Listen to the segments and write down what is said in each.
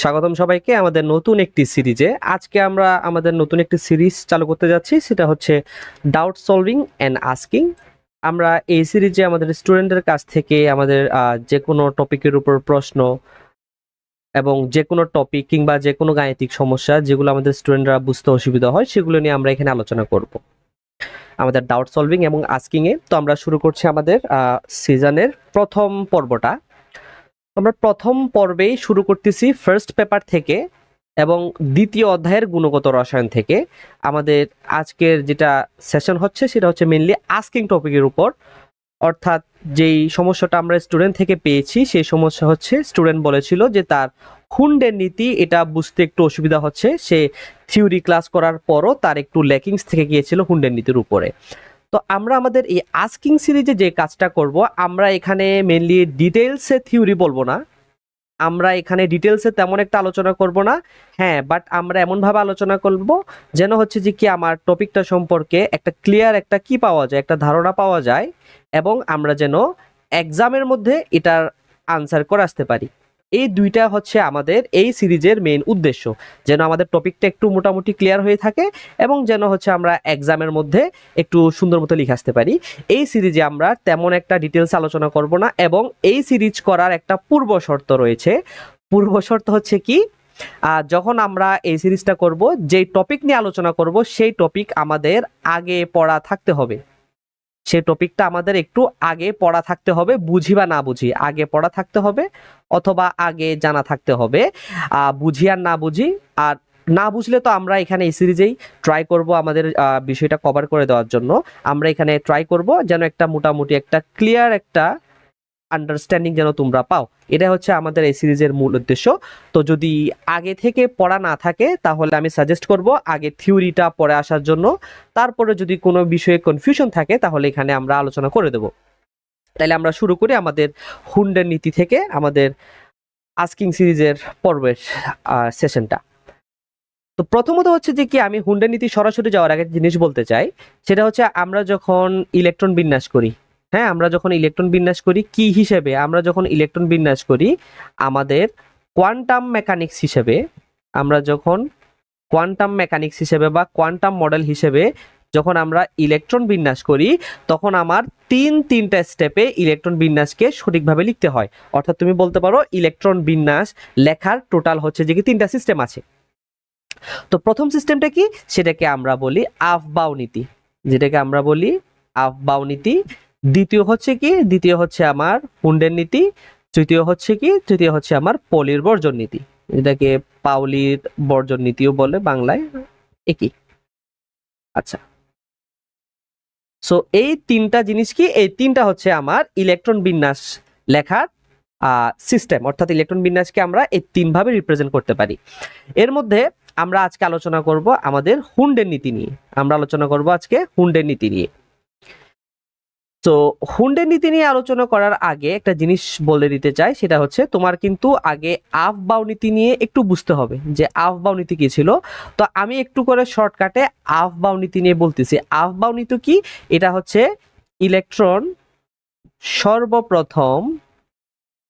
স্বাগতম সবাইকে আমাদের নতুন একটি সিরিজে। আজকে আমরা আমাদের নতুন একটি সিরিজ চালু করতে যাচ্ছি, সেটা হচ্ছে ডাউট সলভিং অ্যান্ড আস্কিং আমরা এই সিরিজে আমাদের স্টুডেন্টের কাছ থেকে আমাদের যে কোনো টপিকের উপর প্রশ্ন এবং যে কোনো টপিক কিংবা যে কোনো গাণিতিক সমস্যা যেগুলো আমাদের স্টুডেন্টরা বুঝতে অসুবিধা হয়, সেগুলো নিয়ে আমরা এখানে আলোচনা করব। আমাদের ডাউট সলভিং এবং আস্কিংয়ে তো আমরা শুরু করছি আমাদের সিজনের প্রথম পর্বটা। আমরা প্রথম পর্বেই শুরু করতেছি ফার্স্ট পেপার থেকে এবং দ্বিতীয় অধ্যায়ের গুণগত রসায়ন থেকে। আমাদের আজকের যেটা সেশন হচ্ছে সেটা হচ্ছে মেনলি আস্কিং টপিকের উপর। অর্থাৎ যেই সমস্যাটা আমরা স্টুডেন্ট থেকে পেয়েছি, সেই সমস্যা হচ্ছে স্টুডেন্ট বলেছিল যে তার হুন্ডের নীতি, এটা বুঝতে একটু অসুবিধা হচ্ছে। সে থিওরি ক্লাস করার পরও তার একটু ল্যাকিংস থেকে গিয়েছিল হুন্ডের নীতির উপরে। তো আমরা আমাদের এই আস্কিং সিরিজে যে কাজটা করব, আমরা এখানে মেনলি ডিটেলসে থিওরি বলব না। আমরা এখানে ডিটেলসে তেমন একটা আলোচনা করব না। হ্যাঁ বাট আমরা এমনভাবে আলোচনা করব যেন হচ্ছে যে কি আমার টপিকটা সম্পর্কে একটা ক্লিয়ার একটা কি পাওয়া যায়, একটা ধারণা পাওয়া যায় এবং আমরা যেন এক্সামের মধ্যে এটার আনসার করে আসতে পারি। এই দুইটা হচ্ছে আমাদের এই সিরিজের মেইন উদ্দেশ্য। যেন আমাদের টপিকটা একটু মোটামুটি ক্লিয়ার হয়ে থাকে এবং যেন হচ্ছে আমরা এক্সামের মধ্যে একটু সুন্দর মতো লিখে আসতে পারি। এই সিরিজে আমরা তেমন একটা ডিটেলস আলোচনা করব না এবং এই সিরিজ করার একটা পূর্ব শর্ত রয়েছে। পূর্ব শর্ত হচ্ছে কি? যখন আমরা এই সিরিজটা করব, যেই টপিক নিয়ে আলোচনা করব, সেই টপিক আমাদের আগে পড়া থাকতে হবে। সেই টপিকটা আমাদের একটু আগে পড়া থাকতে হবে, বুঝি বা না বুঝি। আগে পড়া থাকতে হবে অথবা আগে জানা থাকতে হবে। বুঝি আর না বুঝি। আর না বুঝলে তো আমরা এখানে এই সিরিজেই ট্রাই করব আমাদের বিষয়টা কভার করে দেওয়ার জন্য। আমরা এখানে ট্রাই করব যেন একটা মোটামুটি একটা ক্লিয়ার একটা আন্ডারস্ট্যান্ডিং যেন তোমরা পাও। এটা হচ্ছে আমাদের এই সিরিজের মূল উদ্দেশ্য। তো যদি আগে থেকে পড়া না থাকে, তাহলে আমি সাজেস্ট করব আগে থিওরিটা পড়ে আসার জন্য। তারপরে যদি কোনো বিষয়ে কনফিউশন থাকে, তাহলে এখানে আমরা আলোচনা করে দেব। তাহলে আমরা শুরু করি আমাদের হুন্ডের নীতি থেকে আমাদের আস্কিং সিরিজের পর্বের সেশনটা তো প্রথমত হচ্ছে যে কি, আমি হুন্ডের নীতি সরাসরি যাওয়ার আগে জিনিস বলতে চাই। সেটা হচ্ছে আমরা যখন ইলেকট্রন বিন্যাস করি হ্যাঁ আমরা যখন ইলেকট্রন বিন্যাস করি, কি হিসেবে? আমরা যখন ইলেকট্রন বিন্যাস করি, আমাদের কোয়ান্টাম মেকানিক্স হিসেবে, আমরা যখন কোয়ান্টাম মেকানিক্স হিসেবে বা কোয়ান্টাম মডেল হিসেবে যখন আমরা ইলেকট্রন বিন্যাস করি, তখন আমার তিন, তিনটা স্টেপে ইলেকট্রন বিন্যাসকে সঠিকভাবে লিখতে হয়। অর্থাৎ তুমি বলতে পারো ইলেকট্রন বিন্যাস লেখার টোটাল হচ্ছে যে কি তিনটা সিস্টেম আছে। তো প্রথম সিস্টেমটা কি? সেটাকে আমরা বলি আফবাউ নীতি যেটাকে আমরা বলি আফবাউ নীতি দ্বিতীয় হচ্ছে কি? দ্বিতীয় হচ্ছে আমার হুন্ডের নীতি, তৃতীয় হচ্ছে কি? তৃতীয় হচ্ছে আমার পলির বর্জন নীতি। এটাকে পাউলির বর্জন নীতিও বলে বাংলায়। একই। আচ্ছা। সো এই তিনটা জিনিস কি? এই তিনটা হচ্ছে আমার ইলেকট্রন বিন্যাস লেখার সিস্টেম অর্থাৎ ইলেকট্রন বিন্যাসকে আমরা এই তিনভাবে রিপ্রেজেন্ট করতে পারি। এর মধ্যে আমরা আজকে আলোচনা করব আমাদের হুন্ডের নীতি নিয়ে। আমরা আলোচনা করব আজকে হুন্ডের নীতি নিয়ে। তো হুন্ডের নীতি নিয়ে আলোচনা করার আগে একটা জিনিস বলে দিতে চাই, সেটা হচ্ছে তোমার কিন্তু আগে আফ বাউ নীতি নিয়ে একটু বুঝতে হবে যে আফ বাউ নীতি কি ছিল। তো আমি একটু করে শর্টকাটে আফ বাউ নীতি নিয়ে বলতেছি। আফ বাউ নীতি কি? এটা হচ্ছে ইলেকট্রন সর্বপ্রথম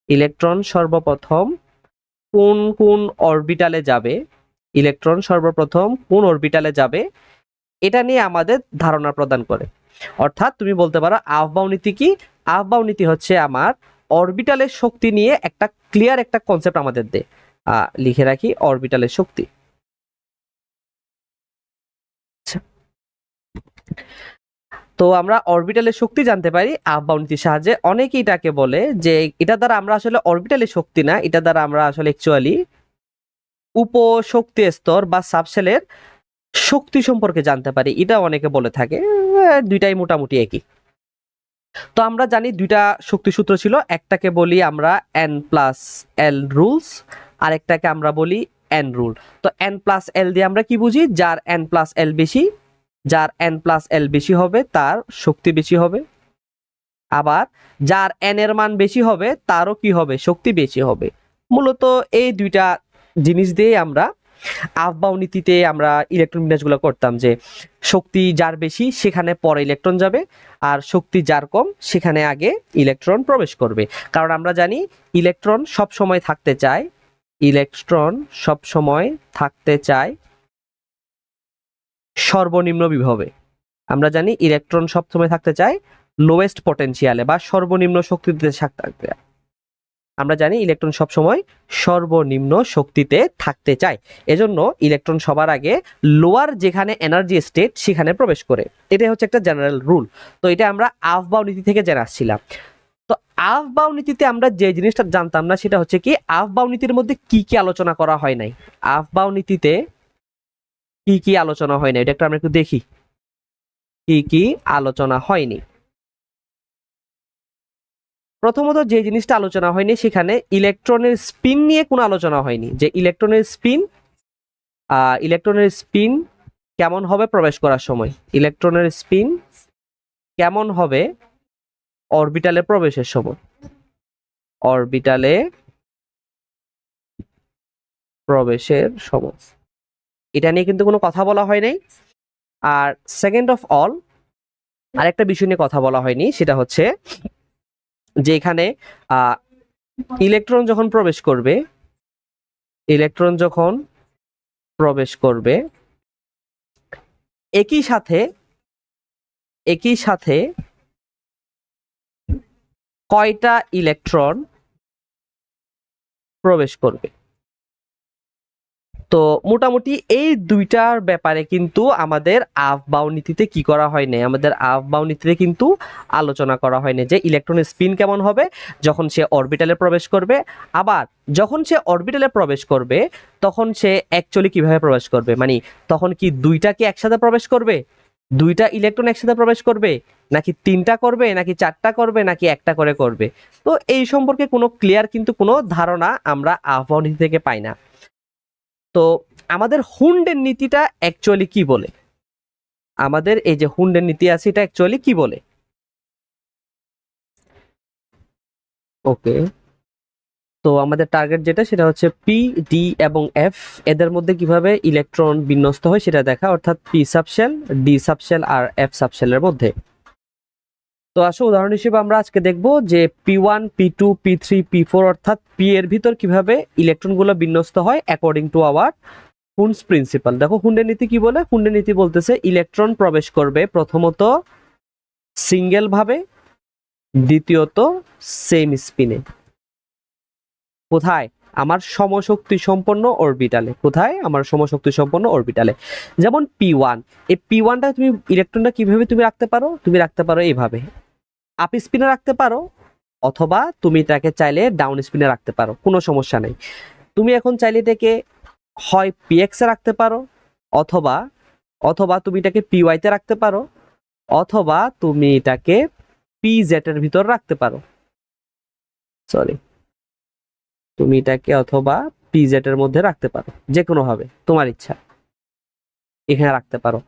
ইলেকট্রন সর্বপ্রথম কোন কোন অরবিটালে যাবে? ইলেকট্রন সর্বপ্রথম কোন অরবিটালে যাবে? এটা নিয়ে আমাদের ধারণা প্রদান করে। অর্থাৎ তুমি বলতে পারো আফবাউ নীতি কি? আফবাউ নীতি হচ্ছে আমার অরবিটালের শক্তি নিয়ে একটা ক্লিয়ার একটা কনসেপ্ট আমাদের দে। লিখে রাখি অরবিটালের শক্তি। আচ্ছা। তো আমরা অরবিটালের শক্তি জানতে পারি আফবাউ নীতির সাহায্যে। অনেকেই এটাকে বলে যে এটা দ্বারা আমরা আসলে অরবিটালের শক্তি না, এটা দ্বারা আমরা আসলে অ্যাকচুয়ালি উপশক্তি স্তর বা সাবসেলের শক্তি সম্পর্কে জানতে পারি, এটা অনেকে বলে থাকে দুইটাই মোটামুটি একই। তো আমরা জানি দুইটা শক্তি সূত্র ছিল, একটাকে বলি আমরা এন প্লাস এল রুলস আর একটাকে আমরা বলি এন রুল তো এন প্লাস এল দিয়ে আমরা কি বুঝি? যার এন প্লাস এল বেশি, যার এন প্লাস এল বেশি হবে, তার শক্তি বেশি হবে। আবার যার এন এর মান বেশি হবে, তারও কি হবে? শক্তি বেশি হবে। মূলত এই দুইটা জিনিস দিয়ে আমরা আফবাউ নীতিতে আমরা ইলেকট্রন বিন্যাসগুলো করতাম যে শক্তি যার বেশি সেখানে পরে ইলেকট্রন যাবে আর শক্তি যার কম সেখানে আগে ইলেকট্রন প্রবেশ করবে। কারণ আমরা জানি ইলেকট্রন সব সময় থাকতে চায় ইলেকট্রন সব সময় থাকতে চায় সর্বনিম্ন বিভবে। আমরা জানি ইলেকট্রন সবসময় থাকতে চায় লোয়েস্ট পটেনশিয়ালে বা সর্বনিম্ন শক্তিতে থাকতে আমরা জানি ইলেকট্রন সবসময় সর্বনিম্ন শক্তিতে থাকতে চায়। এজন্য ইলেকট্রন সবার আগে লোয়ার যেখানে এনার্জি স্টেট সেখানে প্রবেশ করে। এটা হচ্ছে একটা জেনারেল রুল তো এটা আমরা আফবাউ নীতি থেকে জেনে আসছিলাম। তো আফবাউ নীতিতে আমরা যে জিনিসটা জানতাম না, সেটা হচ্ছে কি আফবাউ নীতির মধ্যে কি কি আলোচনা করা হয় নাই? আফবাউ নীতিতে কি কি আলোচনা হয় না এটা একটু আমরা একটু দেখি। কি কি আলোচনা হয়নি? প্রথমত যে জিনিসটা আলোচনা হয়নি সেখানে ইলেকট্রনের স্পিন নিয়ে কোনো আলোচনা হয়নি। যে ইলেকট্রনের স্পিন ইলেকট্রনের স্পিন কেমন হবে প্রবেশ করার সময়? ইলেকট্রনের স্পিন কেমন হবে অরবিটালে প্রবেশের সময়? অরবিটালে প্রবেশের সময়। এটা নিয়ে কিন্তু কোনো কথা বলা হয় নাই। আর সেকেন্ড অফ অল আরেকটা বিষয় নিয়ে কথা বলা হয়নি, সেটা হচ্ছে যে এখানে ইলেকট্রন যখন প্রবেশ করবে ইলেকট্রন যখন প্রবেশ করবে, একই সাথে একই সাথে কয়টা ইলেকট্রন প্রবেশ করবে? তো মোটামুটি এই দুইটার ব্যাপারে কিন্তু আমাদের আফবাউ নীতিতে কি করা হয়নি? আমাদের আফবাউ নীতিতে কিন্তু আলোচনা করা হয়নি যে ইলেকট্রনের স্পিন কেমন হবে, যখন সে অরবিটালে প্রবেশ করবে। আবার যখন সে অরবিটালে প্রবেশ করবে, তখন সে অ্যাকচুয়ালি কীভাবে প্রবেশ করবে? মানে তখন কি দুইটা কি একসাথে প্রবেশ করবে? দুইটা ইলেকট্রন একসাথে প্রবেশ করবে? নাকি তিনটা করবে? নাকি চারটা করবে? নাকি একটা করে করবে? তো এই সম্পর্কে কোনো ক্লিয়ার কিন্তু কোনো ধারণা আমরা আহ্বান নীতি থেকে পাই না। তো আমাদের হুন্ডের নীতিটা অ্যাকচুয়ালি কি বলে? আমাদের এই যে হুন্ডের নীতি আছে, এটা অ্যাকচুয়ালি কি বলে? ওকে তো আমাদের টার্গেট যেটা, সেটা হচ্ছে পি ডি এবং এফ এদের মধ্যে কীভাবে ইলেকট্রন বিন্যস্ত হয়, সেটা দেখা, অর্থাৎ পি সাবশেল ডি সাবশেল আর এফ সাবশেলের মধ্যে। তো আসো, উদাহরণ হিসেবে আমরা আজকে দেখব যে p one p two p three p four অর্থাৎ পি এর ভিতর কীভাবে ইলেকট্রনগুলো বিন্যস্ত হয় according to our Hund's principle দেখো হুন্ডের নীতি কি বলে? হুন্ডের নীতি বলতেছে ইলেকট্রন প্রবেশ করবে প্রথমত সিঙ্গেল ভাবে, দ্বিতীয়ত সেম স্পিনে কোথায়? আমার সমশক্তি সম্পন্ন অরবিটালে। কোথায়? আমার সমশক্তি সম্পন্ন অরবিটালে। যেমন পি ওয়ান এই পি ওয়ানটা তুমি ইলেকট্রনটা কীভাবে তুমি রাখতে পারো? তুমি রাখতে পারো এইভাবে আপ স্পিনে রাখতে পারো, অথবা তুমি তাকে চাইলে ডাউন স্পিনে রাখতে পারো, কোনো সমস্যা নেই। তুমি এখন চাইলে এটাকে হয় পিএক্স রাখতে পারো, অথবা অথবা তুমি এটাকে পিওয়াইতে রাখতে পারো, অথবা তুমি এটাকে পি জেটের ভিতর রাখতে পারো। সরি তুমি এটাকে অথবা পিজেট এর মধ্যে রাখতে পারো যে কোনো হবে তোমার ইচ্ছা। এখানে রাখতে পারো।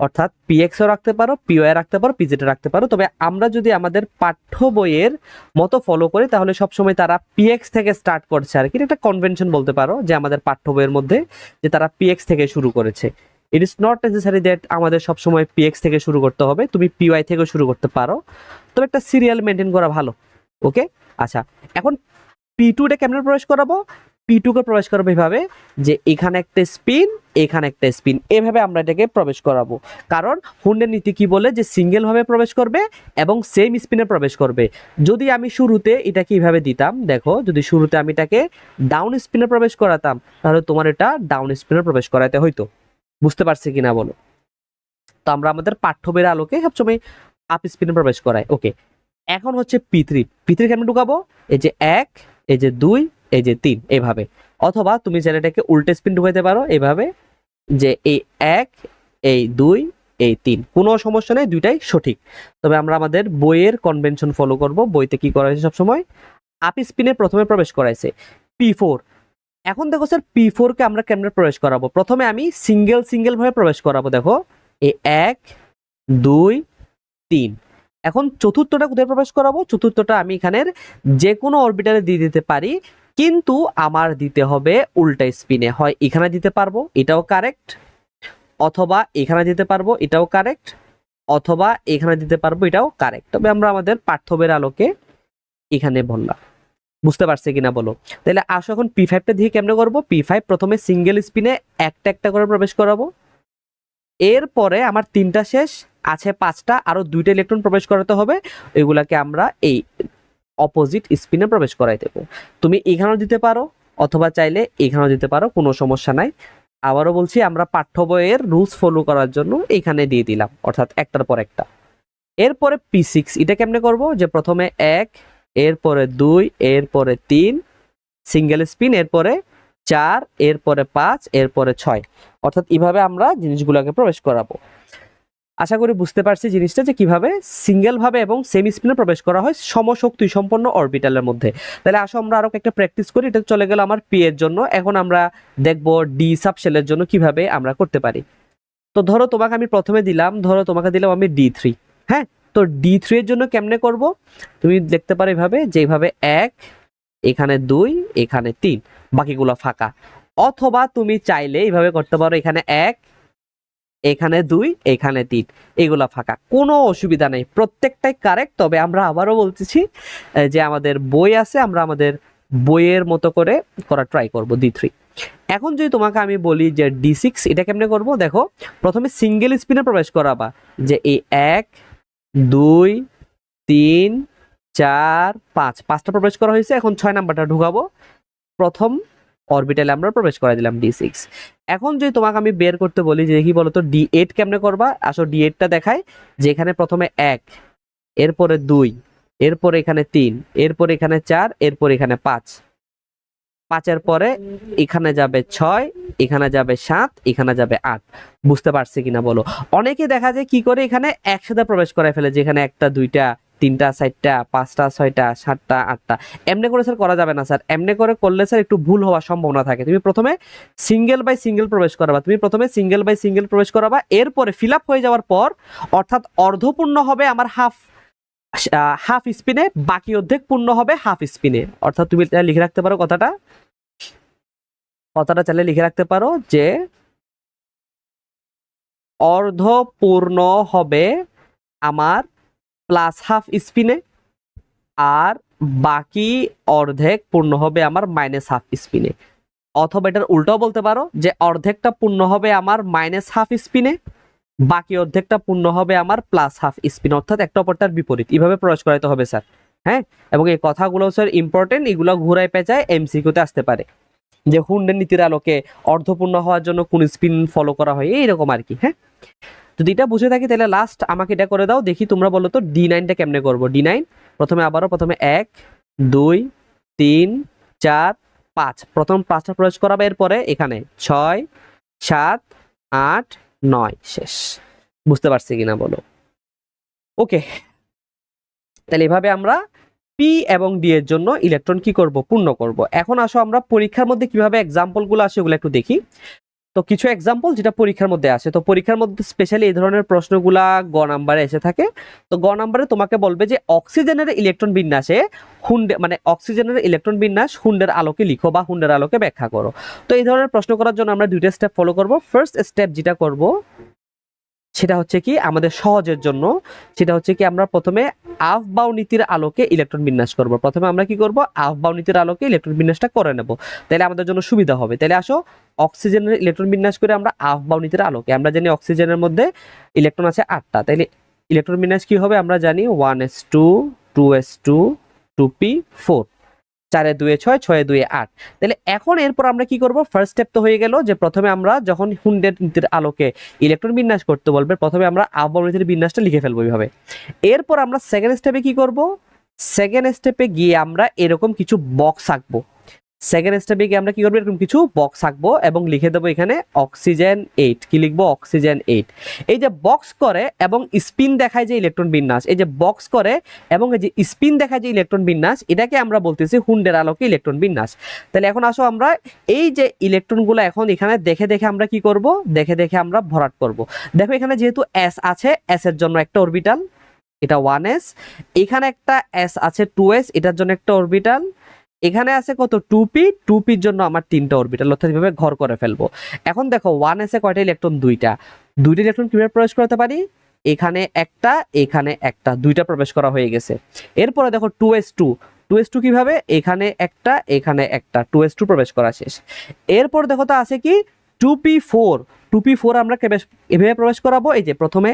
অর্থাৎ পিএক্সও রাখতে পারো পিওয়াই রাখতে পারো পিজেটে রাখতে পারো। তবে আমরা যদি আমাদের পাঠ্য বইয়ের মতো ফলো করি, তাহলে সবসময় তারা পিএক্স থেকে স্টার্ট করছে আর কি। একটা কনভেনশন বলতে পারো, যে আমাদের পাঠ্য বইয়ের মধ্যে যে তারা পিএক্স থেকে শুরু করেছে। It is not necessary that আমাদের সবসময় পিএক্স থেকে শুরু করতে হবে, তুমি পিওয়াই থেকেও শুরু করতে পারো। তবে একটা সিরিয়াল মেনটেন করা ভালো ওকে আচ্ছা এখন পি টুটা কেমনে প্রবেশ করাবো? পি টুকে প্রবেশ করাবো এভাবে, যে এখানে একটা স্পিন এখানে একটা স্পিন এভাবে আমরা এটাকে প্রবেশ করাবো। কারণ হুন্ডের নীতি কি বলে? যে সিঙ্গেল ভাবে প্রবেশ করবে এবং সেম স্পিনে প্রবেশ করবে। যদি আমি শুরুতে এটাকে এইভাবে দিতাম, দেখো, যদি শুরুতে আমি এটাকে ডাউন স্পিনে প্রবেশ করাতাম, তাহলে তোমার এটা ডাউন স্পিনে প্রবেশ করাতে হইতো। বুঝতে পারছি কিনা বলো? তো আমরা আমাদের পাঠ্য বইয়ের আলোকে সবসময় আপ স্পিনে প্রবেশ করাই। ওকে এখন হচ্ছে পি থ্রি পি থ্রি কেমন ঢুকাবো। এই যে এক, এই যে দুই, এই যে তিন, এভাবে। অথবা তুমি ছেলেটাকে উল্টে স্পিন ঢুকাইতে পারো, এভাবে। যে এই এক, এই দুই, এই তিন। কোনো সমস্যা নেই, দুইটাই সঠিক। তবে আমরা আমাদের বইয়ের কনভেনশন ফলো করব। বইতে কি করা হয়েছে সবসময়? আপ স্পিনে প্রথমে প্রবেশ করাইছে। পি ফোর এখন দেখো স্যার পি ফোরকে আমরা কেমনে প্রবেশ করাবো? প্রথমে আমি সিঙ্গেল সিঙ্গেলভাবে প্রবেশ করাবো, দেখো। এই এক, দুই, তিন। এখন চতুর্থটা কোথায় প্রবেশ করাবো? চতুর্থটা আমি এখানের যে কোনো অরবিটালে দিয়ে দিতে পারি, কিন্তু আমার দিতে হবে উল্টা স্পিনে হয় এখানে দিতে পারব, এটাও কারেক্ট অথবা এখানে দিতে পারব, এটাও কারেক্ট অথবা এখানে দিতে পারব, এটাও কারেক্ট তবে আমরা আমাদের পাঠ্যবের আলোকে এখানে বললাম। বুঝতে পারছে কিনা বলো? তাহলে আসো এখন পি ফাইভটা দিয়ে কেমনে করব? পি ফাইভ প্রথমে সিঙ্গেল স্পিনে একটা একটা করে প্রবেশ করাবো। এরপরে আমার তিনটা শেষ, আছে পাঁচটা, আরও দুইটা ইলেকট্রন প্রবেশ করাতে হবে, এগুলাকে আমরা এই অপোজিট স্পিনে প্রবেশ করাই দেবো। তুমি এখানেও দিতে পারো, অথবা চাইলে এখানেও দিতে পারো, কোনো সমস্যা নাই। আবারও বলছি, আমরা পাঠ্য বইয়ের রুলস ফলো করার জন্য এখানে দিয়ে দিলাম, অর্থাৎ একটার পর একটা। এরপরে পি সিক্স এটা কেমনে করব? যে প্রথমে এক, এরপরে দুই, এরপরে তিন সিঙ্গেল স্পিন এরপরে চার, এরপরে পাঁচ, এরপরে ছয়। অর্থাৎ এইভাবে আমরা জিনিসগুলোকে প্রবেশ করাবো। আশা করি বুঝতে পারছি জিনিসটা যে কীভাবে সিঙ্গেল ভাবে এবং সেমি স্পিনে প্রবেশ করা হয় সমশক্তি সম্পন্ন অরবিটালের মধ্যে। তাহলে আসো আমরা আরও একটা প্র্যাকটিস করি, এটা চলে গেল আমার পি এর জন্য। এখন আমরা দেখব ডি সাবশেলের জন্য কীভাবে আমরা করতে পারি। তো ধরো তোমাকে আমি প্রথমে দিলাম, ধরো তোমাকে দিলাম আমি ডি থ্রি হ্যাঁ? তো ডি থ্রি এর জন্য কেমনে করব? তুমি দেখতে পারো এইভাবে যেভাবে এক, এখানে দুই, এখানে তিন, বাকিগুলো ফাঁকা। অথবা তুমি চাইলে এইভাবে করতে পারো, এখানে এক, এখানে দুই, এখানে তিন। এগুলা ফাঁকা, কোনো অসুবিধা নেই, প্রত্যেকটাই কারেক্ট তবে আমরা আবারও বলতেছি যে আমাদের বই আছে, আমরা আমাদের বইয়ের মতো করে করা ট্রাই করব ডি থ্রি এখন যদি তোমাকে আমি বলি যে ডি সিক্স এটা কেমনে করব? দেখো, প্রথমে সিঙ্গেল স্পিনে প্রবেশ করাবা, যে এই এক, দুই, তিন, চার, পাঁচ, পাঁচটা প্রবেশ করা হয়েছে, এখন ছয় নাম্বারটা ঢুকাবো। প্রথম অরবিটালে আমরা প্রবেশ করে দিলাম ডি সিক্স এখন যদি তোমাকে আমি বের করতে বলি যে কি বলতো ডি এইট কেমনে করবা? আসো ডি এইটটা দেখায় যে এখানে প্রথমে এক, এরপরে দুই, এরপরে এখানে তিন, এরপরে এখানে চার, এরপরে এখানে পাঁচ। পাঁচের পরে এখানে যাবে ছয়, এখানে যাবে সাত, এখানে যাবে আট। বুঝতে পারছি কিনা বলো? অনেকে দেখা যায় কি করে এখানে একসাথে প্রবেশ করে ফেলে, যেখানে একটা, দুইটা তিনটা, চারটা, পাঁচটা, ছয়টা, সাতটা, আটটা। এমনি করে স্যার করা যাবে না স্যার এমনি করে করলে স্যার একটু ভুল হওয়ার সম্ভাবনা থাকে। তুমি প্রথমে সিঙ্গেল বাই সিঙ্গেল প্রবেশ করাবা। তুমি প্রথমে সিঙ্গেল বাই সিঙ্গেল প্রবেশ করাবা। এরপরে ফিল আপ হয়ে যাওয়ার পর অর্থাৎ অর্ধপূর্ণ হবে আমার হাফ হাফ স্পিনে বাকি অর্ধেক পূর্ণ হবে হাফ স্পিনে অর্থাৎ তুমি লিখে রাখতে পারো কথাটা। কথাটা চাইলে লিখে রাখতে পারো যে অর্ধপূর্ণ হবে আমার প্লাস হাফ স্পিনে আর বাকি অর্ধেক পূর্ণ হবে আমার মাইনাস হাফ স্পিনে অথবা এটার উল্টাও বলতে পারো যে অর্ধেকটা পূর্ণ হবে আমার মাইনাস হাফ স্পিনে বাকি অর্ধেকটা পূর্ণ হবে আমার প্লাস হাফ স্পিন অর্থাৎ একটা অপরটার বিপরীত। এইভাবে প্রয়োগ করাতে হবে, স্যার। হ্যাঁ? এবং এই কথাগুলো, স্যার ইম্পর্টেন্ট এগুলো ঘুরায় পেঁচায় এমসিকিউতে আসতে পারে। যে হুন্ডের নীতির আলোকে অর্ধপূর্ণ হওয়ার জন্য কোন স্পিন ফলো করা হয়, এইরকম আর কি হ্যাঁ? যদি এটা বুঝে থাকি, তাহলে লাস্ট আমাকে এটা করে দাও, দেখি তোমরা বলো তো ডি নাইনটা কেমনে করব? ডি নাইন প্রথমে আবারও প্রথমে এক, দুই, তিন, চার, পাঁচ। প্রথম পাঁচটা প্রবেশ করাবে এরপরে এখানে ছয়, সাত, আট, নয়। শেষ। বুঝতে পারছি কিনা বলো? ওকে। তাহলে এভাবে আমরা পি এবং ডি এর জন্য ইলেকট্রন কি করব? পূর্ণ করব। এখন আসো আমরা পরীক্ষার মধ্যে কীভাবে এক্সাম্পলগুলো আসে, ওগুলো একটু দেখি। তো কিছু এক্সাম্পল যেটা পরীক্ষার মধ্যে আসে। তো পরীক্ষার মধ্যে স্পেশালি এই ধরনের প্রশ্নগুলা গ নাম্বারে এসে থাকে। তো গ নাম্বারে তোমাকে বলবে যে, অক্সিজেনের ইলেকট্রন বিন্যাসে হুন্ডে মানে অক্সিজেনের ইলেকট্রন বিন্যাস হুন্ডের আলোকে লিখো বা হুন্ডের আলোকে ব্যাখ্যা করো। তো এই ধরনের প্রশ্ন করার জন্য আমরা দুইটা স্টেপ ফলো করব। ফার্স্ট স্টেপ যেটা করব সেটা হচ্ছে কি আমাদের সহজের জন্য। সেটা হচ্ছে কি আমরা প্রথমে আফ বাউ নীতির আলোকে ইলেকট্রন বিন্যাস করব। প্রথমে আমরা কি করব? আফ বাউ নীতির আলোকে ইলেকট্রন বিন্যাসটা করে নেব। তাহলে আমাদের জন্য সুবিধা হবে। তাহলে আসো, অক্সিজেনের ইলেকট্রন বিন্যাস করে আমরা আফ বাউ নীতির আলোকে। আমরা জানি অক্সিজেনের মধ্যে ইলেকট্রন আছে আটটা। তাহলে ইলেকট্রন বিন্যাস কি হবে আমরা জানি? One s two two s two two p four. চারে দুয়ে ছয়, ছয়ে দুয়ে আট। তাহলে এখন এরপর আমরা কি করব? ফার্স্ট স্টেপ তো হয়ে গেল যে প্রথমে আমরা যখন হুন্ডের নীতির আলোকে ইলেকট্রন বিন্যাস করতে বলবে, প্রথমে আমরা আবহাওয়া নীতির বিন্যাসটা লিখে ফেলব এইভাবে। এরপর আমরা সেকেন্ড স্টেপে কি করব? সেকেন্ড স্টেপে গিয়ে আমরা এরকম কিছু বক্স আঁকবো। সেকেন্ড স্টেপে গিয়ে আমরা কি করব? এরকম কিছু বক্স আঁকবো এবং লিখে দেবো এখানে অক্সিজেন এইট কি লিখব? অক্সিজেন এইট এই যে বক্স করে এবং স্পিন দেখায় যে ইলেকট্রন বিন্যাস। এই যে বক্স করে এবং এই যে স্পিন দেখায় যে ইলেকট্রন বিন্যাস, এটাকে আমরা বলতেছি হুন্ডের আলোকে ইলেকট্রন বিন্যাস। তাহলে এখন আসো আমরা এই যে ইলেকট্রনগুলো এখন এখানে দেখে দেখে আমরা কি করব? দেখে দেখে আমরা ভরাট করব। দেখো এখানে যেহেতু এস আছে এস এর জন্য একটা অরবিটাল এটা ওয়ান এস এখানে একটা এস আছে টু এস এটার জন্য একটা অরবিটাল এখানে আছে কত? টুপি টুপির জন্য আমার তিনটা অরবিটাল অর্থাৎ এভাবে ঘর করে ফেলব। এখন দেখো ওয়ান এসে কয়টা? ইলেকট্রন দুইটা। দুইটা ইলেকট্রন কীভাবে প্রবেশ করতে পারি? এখানে একটা এখানে একটা। দুইটা প্রবেশ করা হয়ে গেছে। এরপরে দেখো two s two two s two কীভাবে? এখানে একটা এখানে একটা। টু এস টু প্রবেশ করা শেষ। এরপর দেখো তো আছে কি? Two p four two p four আমরা এভাবে প্রবেশ করাবো? এই যে প্রথমে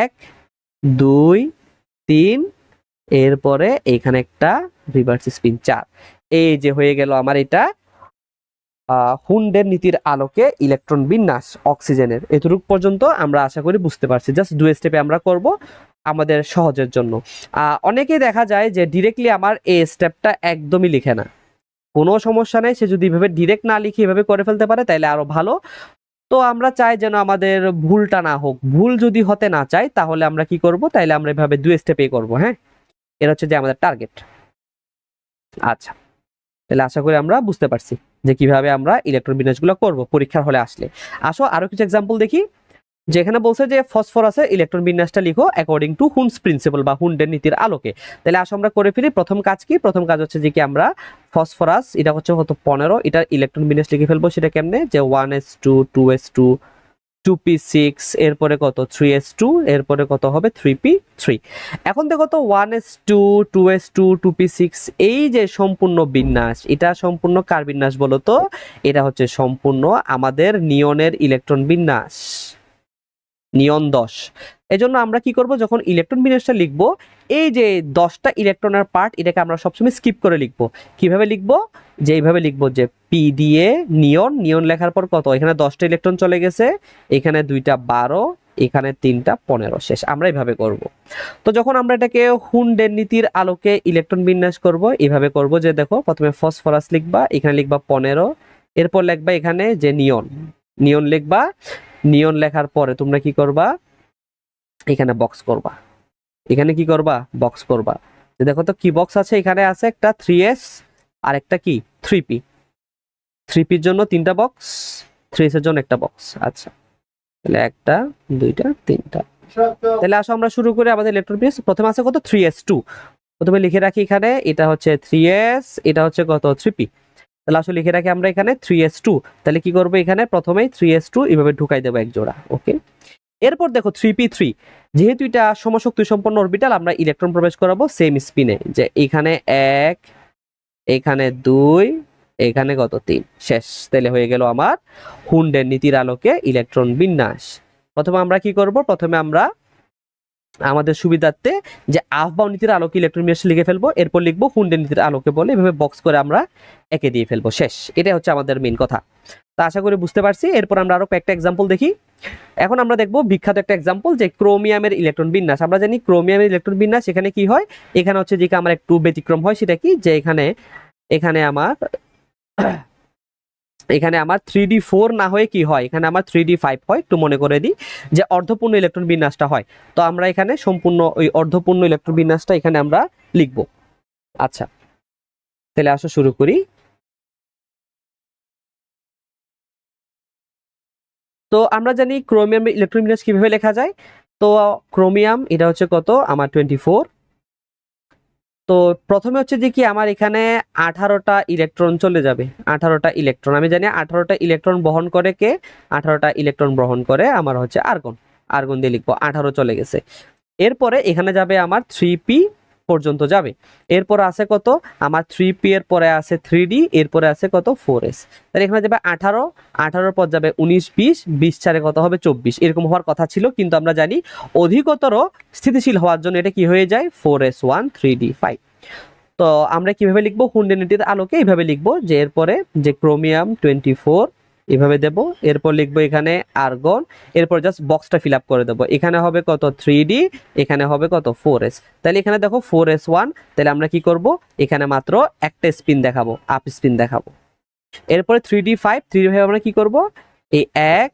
এক, দুই, তিন, এরপরে এখানে একটা রিভার্স স্পিন চার। এই যে হয়ে গেল আমার এটা হুন্ডের নীতির আলোকে ইলেকট্রন বিন্যাস, অক্সিজেনের। এতটুকু পর্যন্ত আমরা আশা করি বুঝতে পারছি। জাস্ট দু স্টেপে আমরা করব আমাদের সহজের জন্য। অনেকেই দেখা যায় যে ডিরেক্টলি আমার এই স্টেপটা একদমই লিখে না। কোনো সমস্যা নেই, সে যদি এভাবে ডিরেক্ট না লিখে এভাবে করে ফেলতে পারে তাহলে আরও ভালো। তো আমরা চাই যেন আমাদের ভুলটা না হোক। ভুল যদি হতে না চাই, তাহলে আমরা কি করব? তাহলে আমরা এভাবে দুই স্টেপে করব হ্যাঁ? এটা হচ্ছে যে আমাদের টার্গেট আচ্ছা। তাহলে আশা করি আমরা বুঝতে পারছি যে কীভাবে আমরা ইলেকট্রন বিন্যাসগুলো করব পরীক্ষার হলে আসলে। আসো আরও কিছু এক্সাম্পল দেখি। যেখানে বলছে যে ফসফরাসে ইলেকট্রন বিন্যাসটা লিখো অ্যাকর্ডিং টু হুন্স প্রিন্সিপাল বা হুন্ডের নীতির আলোকে। তাহলে আসো আমরা করে ফিরি প্রথম কাজ কি? প্রথম কাজ হচ্ছে যে কি আমরা ফসফরাস এটা হচ্ছে কত পনেরো, এটার ইলেকট্রন বিন্যাস লিখে ফেলব সেটা কেমনে? যে one s two two s two two p six এরপরে কত? থ্রি এস টু এরপরে কত হবে? থ্রি পি থ্রি এখন দেখো তো one s two two s two two p six এই যে সম্পূর্ণ বিন্যাস, এটা সম্পূর্ণ কার বিন্যাস বলো তো? এটা হচ্ছে সম্পূর্ণ আমাদের নিয়নের ইলেকট্রন বিন্যাস। নিয়ন দশ। এজন্য আমরা কি করব? যখন ইলেকট্রন বিন্যাসটা লিখব, এই যে দশটা ইলেকট্রনের পার্ট এটাকে আমরা সবসময় স্কিপ করে লিখব। কীভাবে লিখব? যে এইভাবে লিখব যে পি দিয়ে নিয়ন নিয়ন লেখার পর কত? এখানে দশটা ইলেকট্রন চলে গেছে, এখানে দুইটা বারো, এখানে তিনটা পনেরো শেষ। আমরা এইভাবে করব। তো যখন আমরা এটাকে হুন্ডের নীতির আলোকে ইলেকট্রন বিন্যাস করব, এইভাবে করব যে দেখো, প্রথমে ফসফরাস লিখবা, এখানে লিখবা পনেরো, এরপর লিখবা এখানে যে নিয়ন। নিয়ন লিখবা নিয়ন লেখার পরে তোমরা কি করবা? এখানে বক্স করবা। এখানে কি করবা? বক্স করবা। দেখো তো, কি বক্স আছে? এখানে আছে একটা থ্রি এস আর একটা কি? থ্রি পি থ্রি পির জন্য তিনটা বক্স থ্রি এর জন্য একটা বক্স আচ্ছা। তাহলে একটা, দুইটা, তিনটা। তাহলে আসো আমরা শুরু করে আমাদের ইলেকট্রন বিন্যাস প্রথমে আছে কত? থ্রি এস টু প্রথমে লিখে রাখি এখানে, এটা হচ্ছে থ্রি এস এটা হচ্ছে কত? থ্রি পি তাহলে আসলে লিখে রাখি আমরা এখানে থ্রি এস টু তাহলে কি করব এখানে? প্রথমেই থ্রি এস টু এভাবে ঢুকাই দেবো এক জোড়া ওকে এরপর দেখো থ্রি পি থ্রি যেহেতু এটা সমশক্তি সম্পন্ন অরবিটাল আমরা ইলেকট্রন প্রবেশ করাবো সেম স্পিনে যে এখানে এক, এখানে দুই, এখানে কত? তিন। শেষ। তাহলে হয়ে গেল আমার হুন্ডের নীতির আলোকে ইলেকট্রন বিন্যাস। প্রথমে আমরা কি করব? প্রথমে আমরা আমাদের সুবিধার্থে যে আহ্বান নীতির আলোকে ইলেকট্রন লিখে ফেলব, এরপর লিখব হুন্ডের নীতির আলোকে বলে এভাবে বক্স করে আমরা একে দিয়ে ফেলব। শেষ। এটা হচ্ছে আমাদের মেন কথা। তা আশা করি বুঝতে পারছি। এরপর আমরা আরও কয়েকটা এক্সাম্পল দেখি। এখন আমরা দেখব বিখ্যাত একটা এক্সাম্পল যে ক্রোমিয়ামের ইলেকট্রন বিন্যাস। আমরা জানি ক্রোমিয়ামের ইলেকট্রন বিন্যাস এখানে কি হয়? এখানে হচ্ছে যে আমার একটু ব্যতিক্রম হয় সেটা কি? যে এখানে এখানে আমার এখানে আমার থ্রি ডি ফোর না হয়ে কি হয়? এখানে আমার থ্রি ডি ফাইভ হয়, একটু মনে করে দিই যে অর্ধপূর্ণ ইলেকট্রন বিন্যাসটা হয়। তো আমরা এখানে সম্পূর্ণ ওই অর্ধপূর্ণ ইলেকট্রন বিন্যাসটা এখানে আমরা লিখব। আচ্ছা তাহলে আসো শুরু করি। তো আমরা জানি ক্রোমিয়াম ইলেকট্রন বিন্যাস কীভাবে লেখা যায়? তো ক্রোমিয়াম, এটা হচ্ছে কত? আমার টোয়েন্টি ফোর তো প্রথমে হচ্ছে যে কি আমার এখানে আঠারোটা ইলেকট্রন চলে যাবে, আঠারোটা ইলেকট্রন আমি জানি আঠারোটা ইলেকট্রন বহন করে কে? আঠারোটা ইলেকট্রন বহন করে আমার হচ্ছে আর্গন আর্গন দিয়ে লিখব, আঠারো চলে গেছে। এরপরে এখানে যাবে আমার থ্রি পি পর্যন্ত যাবে। এরপর আছে কত? আমার থ্রি পি এর পরে আছে থ্রি ডি এরপরে আছে কত? ফোর এস তাহলে এখানে যাবে আঠারো, আঠারোর পর যাবে উনিশ, বিশ বিশ চারে কত হবে? চব্বিশ। এরকম হওয়ার কথা ছিল, কিন্তু আমরা জানি অধিকতর স্থিতিশীল হওয়ার জন্য এটা কি হয়ে যায়? Four s one three d five তো আমরা কীভাবে লিখব? হুন্ডেনিটির আলোকে এইভাবে লিখব যে এরপরে যে ক্রোমিয়াম টোয়েন্টি ফোর এভাবে দেবো। এরপর লিখব এখানে আর্গন এরপর জাস্ট বক্সটা ফিল আপ করে দেবো। এখানে হবে কত? থ্রি এখানে হবে কত? ফোর এস তাহলে এখানে দেখো ফোর এস ওয়ান তাহলে আমরা কি করব? এখানে মাত্র একটা স্পিন দেখাবো আপ স্পিন দেখাবো। এরপরে three d five three d five আমরা কি করব? এই এক,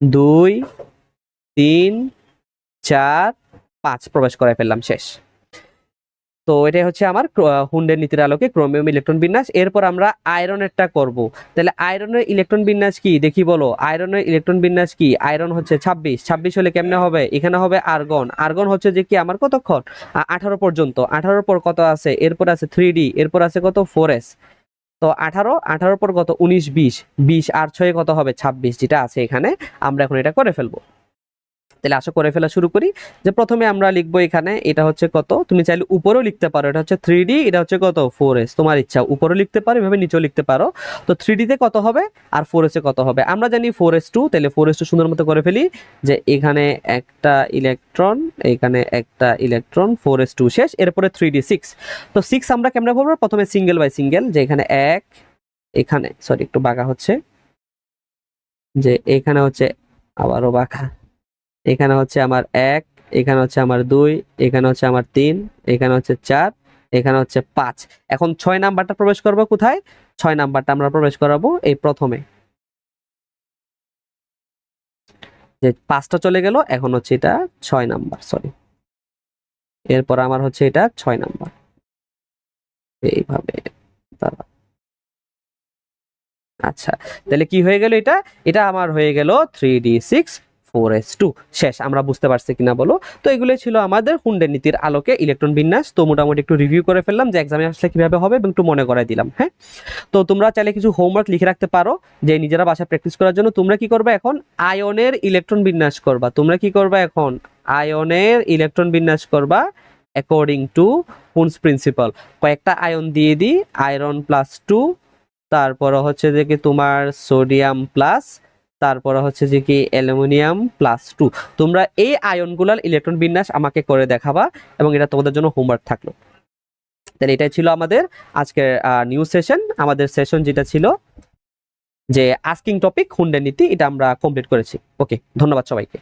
দুই, তিন, চার, পাঁচ প্রবেশ করে ফেললাম, শেষ। তো এটাই হচ্ছে আমার হুন্ডের নীতির আলোকে ক্রোমিয়াম ইলেকট্রন বিন্যাস। এরপর আমরা আয়রনেরটা করব। তাহলে আয়রনের ইলেকট্রন বিন্যাস কি? দেখি বলো। আয়রনের ইলেকট্রন বিন্যাস কি? আয়রন হচ্ছে ছাব্বিশ। ছাব্বিশ হলে কেমনে হবে? এখানে হবে আর্গন আর্গন হচ্ছে যে কি? আমার কতক্ষণ? আঠারো পর্যন্ত। আঠারোর পর কত আছে? এরপর আছে থ্রি ডি এরপর আছে কত? ফোর এস তো আঠারো, আঠারোর পর কত? উনিশ, বিশ। বিশ আর ছয় কত হবে? ছাব্বিশ। যেটা আছে এখানে, আমরা এখন এটা করে ফেলব। তাহলে আশা করে ফেলা শুরু করি যে প্রথমে আমরা লিখব এখানে, এটা হচ্ছে কত? তুমি চাইলে উপরেও লিখতে পারো, এটা হচ্ছে থ্রি ডি এটা হচ্ছে কত? ফোর এস তোমার ইচ্ছা। উপরেও লিখতে পারো, এভাবে নিচেও লিখতে পারো। তো থ্রি ডিতে কত হবে? আর ফোর এসে কত হবে? আমরা জানি ফোর এস টু তাহলে ফোর এস টু সুন্দর মতো করে ফেলি যে এখানে একটা ইলেকট্রন এখানে একটা ইলেকট্রন ফোর এস টু শেষ, এরপরে থ্রি ডি সিক্স তো সিক্স আমরা কেমনে বলব প্রথমে সিঙ্গেল বাই সিঙ্গেল যে এখানে এক, এখানে সরি একটু বাঁকা হচ্ছে, যে এখানে হচ্ছে আবারও বাঁকা। এখানে হচ্ছে আমার এক, এখানে হচ্ছে আমার দুই, এখানে হচ্ছে আমার তিন, এখানে হচ্ছে চার, এখানে হচ্ছে পাঁচ। এখন ছয় নাম্বারটা প্রবেশ করব কোথায়? ছয় নাম্বারটা আমরা প্রবেশ করাবো এই প্রথমে। যে পাঁচটা চলে গেল, এখন হচ্ছে এটা ছয় নাম্বার সরি এরপর আমার হচ্ছে এটা ছয় নাম্বার। এইভাবে দাঁড়া আচ্ছা তাহলে কি হয়ে গেল এটা? এটা আমার হয়ে গেল three d six four s two. শেষ, আমরা বুঝতে পারছি কিনা বলো? তো এগুলো ছিল আমাদের হুন্ডের নীতির আলোকে ইলেকট্রন বিন্যাস। তো মোটামুটি একটু রিভিউ করে ফেললাম যে এক্সামে আসলে কীভাবে হবে এবং একটু মনে করাই দিলাম হ্যাঁ? তো তোমরা চাইলে কিছু হোমওয়ার্ক লিখে রাখতে পারো যে নিজেরা বাসায় প্র্যাকটিস করার জন্য। তোমরা কি করবে এখন? আয়নের ইলেকট্রন বিন্যাস করবা। তোমরা কি করবে এখন? আয়নের ইলেকট্রন বিন্যাস করবা অ্যাকর্ডিং টু হুন্স প্রিন্সিপাল কয়েকটা আয়ন দিয়ে দিই আয়রন প্লাস টু তারপরে হচ্ছে যে কি তোমার সোডিয়াম প্লাস তারপরে হচ্ছে যে কি অ্যালুমিনিয়াম প্লাস টু তোমরা এই আয়নগুলার ইলেকট্রন বিন্যাস আমাকে করে দেখাবা এবং এটা তোমাদের জন্য হোমওয়ার্ক থাকল। তাহলে এটাই ছিল আমাদের আজকের নিউ সেশন আমাদের সেশন যেটা ছিল যে আস্কিং টপিক হুন্ডের নীতি এটা আমরা কমপ্লিট করেছি। ওকে ধন্যবাদ সবাইকে।